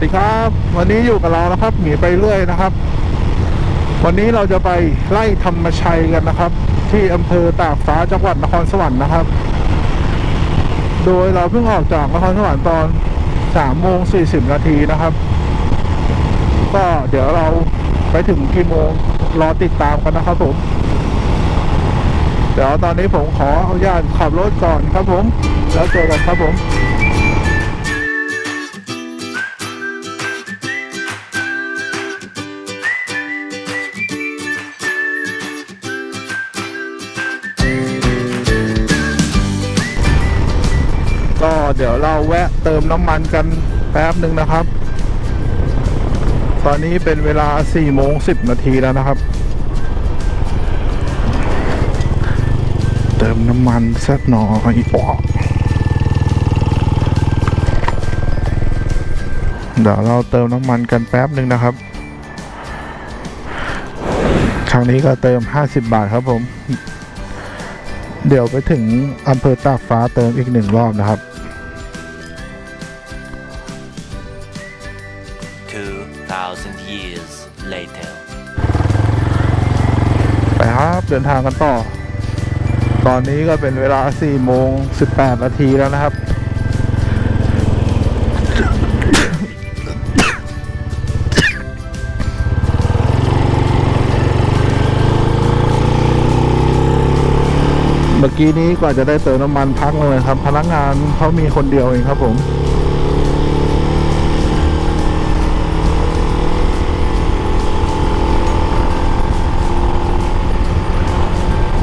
วัสดีครับ วันนี้อยู่กับเรานะครับหมีไปเรื่อยนะครับ วันนี้เราจะไปไล่ธรรมชัยกันนะครับ ที่อำเภอตากฟ้าจังหวัดนครสวรรค์นะครับ โดยเราเพิ่งออกจากนครสวรรค์ตอน3โมง40นาทีนะครับ ก็เดี๋ยวเราไปถึงกี่โมงรอติดตามกันนะครับผมเดี๋ยวตอนนี้ผมขออนุญาตขับรถก่อนครับผม แล้วเจอกันครับผม เดี๋ยวเราแวะเติมน้ำมันกันแป๊บหนึ่งนะครับ ตอนนี้เป็นเวลา4โมง10 นาทีแล้วนะครับ เติมน้ำมันสักหน่อยออกเดี๋ยวเราเติมน้ำมันกันแป๊บหนึ่งนะครับ ครั้งนี้ก็เติม 50 บาทครับผม เดี๋ยวไปถึงอำเภอตากฟ้าเติมอีกหนึ่งรอบนะครับ later. ไปครับเดินทางกันต่อ ตอนนี้ก็เป็นเวลา4โมง18 นาทีแล้วนะครับ เมื่อกี้นี้กว่าจะได้เติมน้ำมันพักเลยครับ พนักงานเขามีคนเดียวเองครับผม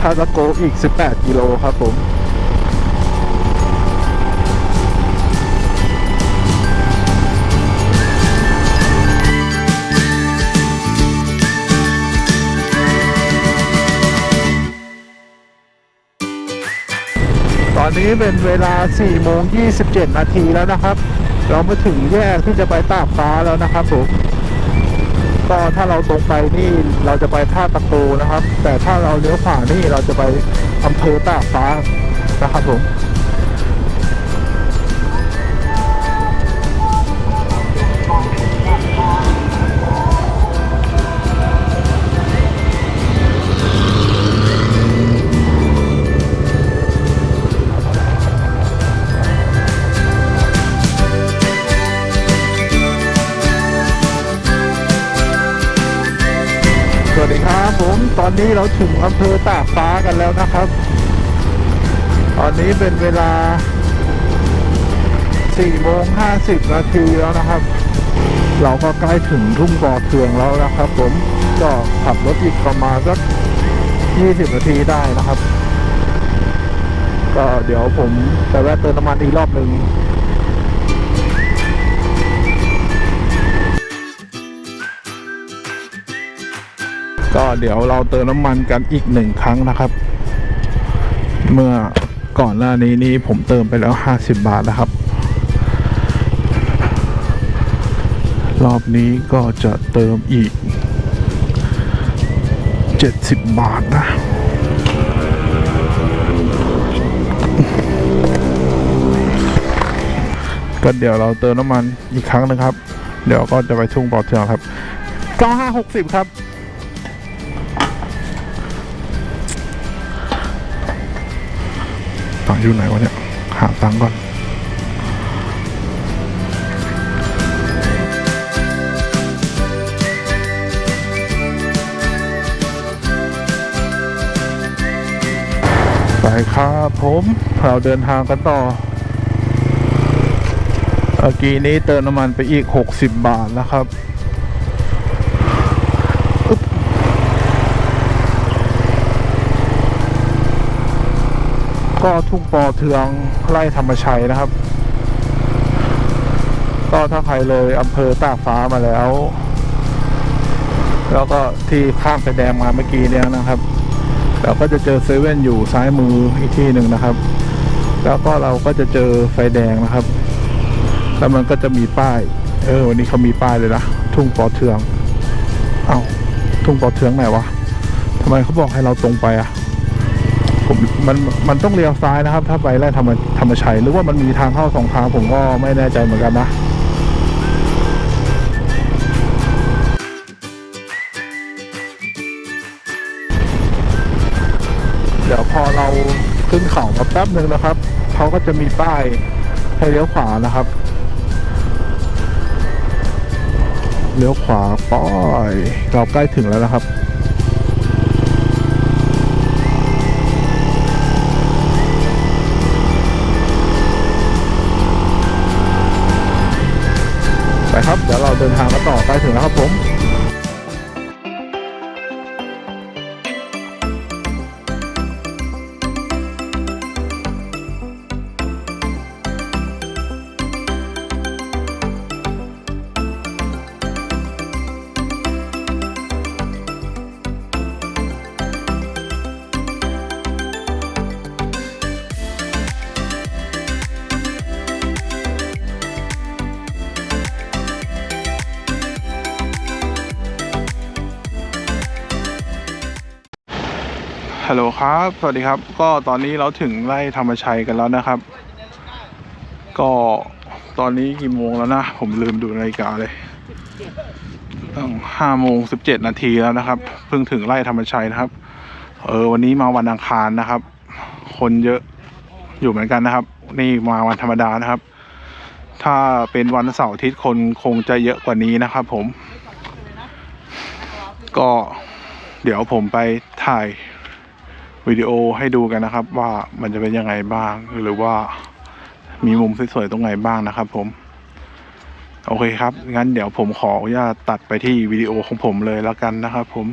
าตะโกอีก 18 กิโลครับผมตอนนี้เป็นเวลา 4 โมง 27 นาทีแล้วนะครับ เรามาถึงแยกที่จะไปตากฟ้าแล้วนะครับผม ก็ถ้าเราตรงไปนี่เราจะไปท่าตะโกนะครับ แต่ถ้าเราเลี้ยวขวานี่เราจะไปอำเภอตากฟ้านะครับผม ตอนนี้เราถึงอำเภอตากฟ้ากันแล้วนะครับ ตอนนี้เป็นเวลา4โมง50 นาทีแล้วนะครับ เราก็ใกล้ถึงทุ่งบ่อเทืองแล้วนะครับผมก็ขับรถอีกประมาณสัก 20 นาทีได้นะครับ ก็เดี๋ยวผมจะแวะเติมน้ำมันอีกรอบหนึ่ง เดี๋ยวเราเติมน้ำมันกันอีกหนึ่งครั้งนะครับ เมื่อก่อนหน้านี้นี่ผมเติมไปแล้ว 50 บาทนะครับ รอบนี้ก็จะเติมอีก 70 บาทนะก็เดี๋ยวเราเติมน้ำมันอีกครั้งนึงครับ เดี๋ยวก็จะไปทุ่งปอเทืองครับ 9560 ครับ ตังค์อยู่ไหนวะเนี่ย หาตังค์ก่อนไปครับผมเราเดินทางกันต่อเมื่อกี้นี้เติมน้ำมันไปอีก 60 บาทนะครับ ก็ทุ่งปอเทืองไร่ธรรมชัยนะครับ ก็ถ้าใครเลยอำเภอตากฟ้ามาแล้ว แล้วก็ที่ข้ามไฟแดงมาเมื่อกี้เนี่ยนะครับเราก็จะเจอเซเว่นอยู่ซ้ายมืออีกที่หนึ่งนะครับ แล้วก็เราก็จะเจอไฟแดงนะครับ แล้วมันก็จะมีป้าย เออ วันนี้เขามีป้ายเลยนะ ทุ่งปอเทือง เอา้า ทุ่งปอเทืองไหนวะทำไมเขาบอกให้เราตรงไปอะ ผมมันมันต้องเลี้ยวซ้ายนะครับ ถ้าไปไล่ธรรมธรรมชัยหรือว่ามันมีทางเข้าสองทางผมก็ไม่แน่ใจเหมือนกันนะเดี๋ยวพอเราขึ้นเขามาแป๊บหนึ่งนะครับเขาก็จะมีป้ายให้เลี้ยวขวานะครับเลี้ยวขวาป้อยเราใกล้ถึงแล้วนะครับ ครับ เดี๋ยวเราเดินทางมาต่อใกล้ถึงแล้วครับผม ฮัลโหลครับ สวัสดีครับ ก็ตอนนี้เราถึงไร่ธรรมชัยกันแล้วนะครับ ก็ตอนนี้กี่โมงแล้วนะ ผมลืมดูนาฬิกาเลยตั้งห้าโมงสิบเจ็ดนาทีแล้วนะครับ เพิ่งถึงไร่ธรรมชัยนะครับ เออวันนี้มาวันอังคารนะครับ คนเยอะอยู่เหมือนกันนะครับ นี่มาวันธรรมดานะครับ ถ้าเป็นวันเสาร์อาทิตย์คนคงจะเยอะกว่านี้นะครับ ผม ก็เดี๋ยวผมไปถ่าย วิดีโอให้ดูกันนะครับ ว่ามันจะเป็นยังไงบ้าง หรือว่ามีมุมสวยๆตรงไหนบ้างนะครับ ผม โอเคครับ งั้นเดี๋ยวผมขออนุญาตตัดไปที่วิดีโอของผมเลยแล้วกันนะครับ ผม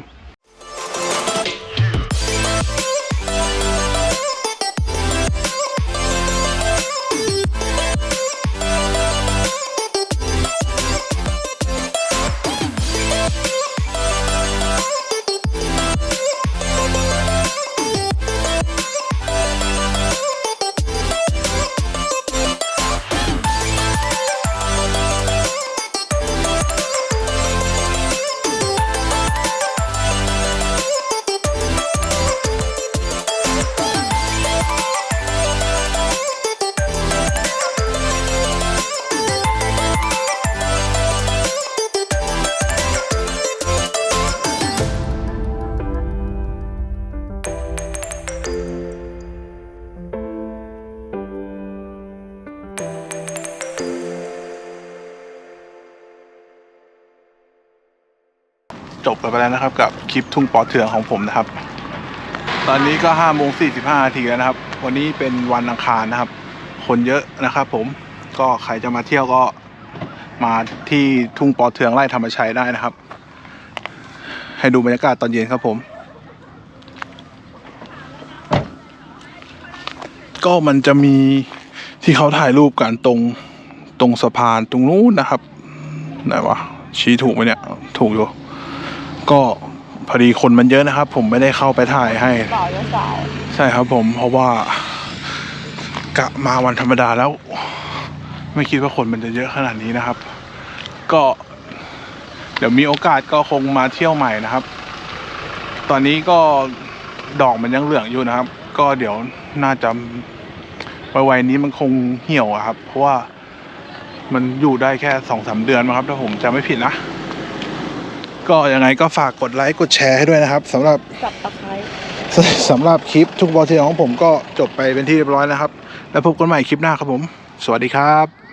บกันไปแล้วนะครับ กับคลิปทุ่งปอเทืองของผมนะครับ ตอนนี้ก็ห้าโมงสี่สิบห้านาทีแล้วนะครับ วันนี้เป็นวันอังคารนะครับ คนเยอะนะครับผมก็ใครจะมาเที่ยวก็มาที่ทุ่งปอเทืองไร่ธรรมชัยได้นะครับ ให้ดูบรรยากาศตอนเย็นครับผม ก็มันจะมีที่เขาถ่ายรูปกันตรงตรงสะพานตรงนู้นนะครับ ไหนวะชี้ถูกไหมเนี่ย ถูกอยู่ ก็พอดีคนมันเยอะนะครับ ผมไม่ได้เข้าไปถ่ายให้ ต่อยกสายใช่ครับผมเพราะว่ากะมาวันธรรมดาแล้ว ไม่คิดว่าคนมันจะเยอะขนาดนี้นะครับ ก็ เดี๋ยวมีโอกาสก็คงมาเที่ยวใหม่นะครับ ตอนนี้ก็ดอกมันยังเหลืองอยู่นะครับ ก็เดี๋ยวน่าจะวัยๆนี้มันคงเหี่ยวอะครับ เพราะว่ามันอยู่ได้แค่สองสามเดือนมั้งครับถ้าผมจำไม่ผิดนะ ก็ยังไงก็ฝากกดไลค์กดแชร์ให้ด้วยนะครับสำหรับสับตะไคร้สสำหรับคลิปทุกบอลเทียของผมก็จบไปเป็นที่เรียบร้อยแล้วครับ แล้วพบกันใหม่คลิปหน้าครับผม สวัสดีครับ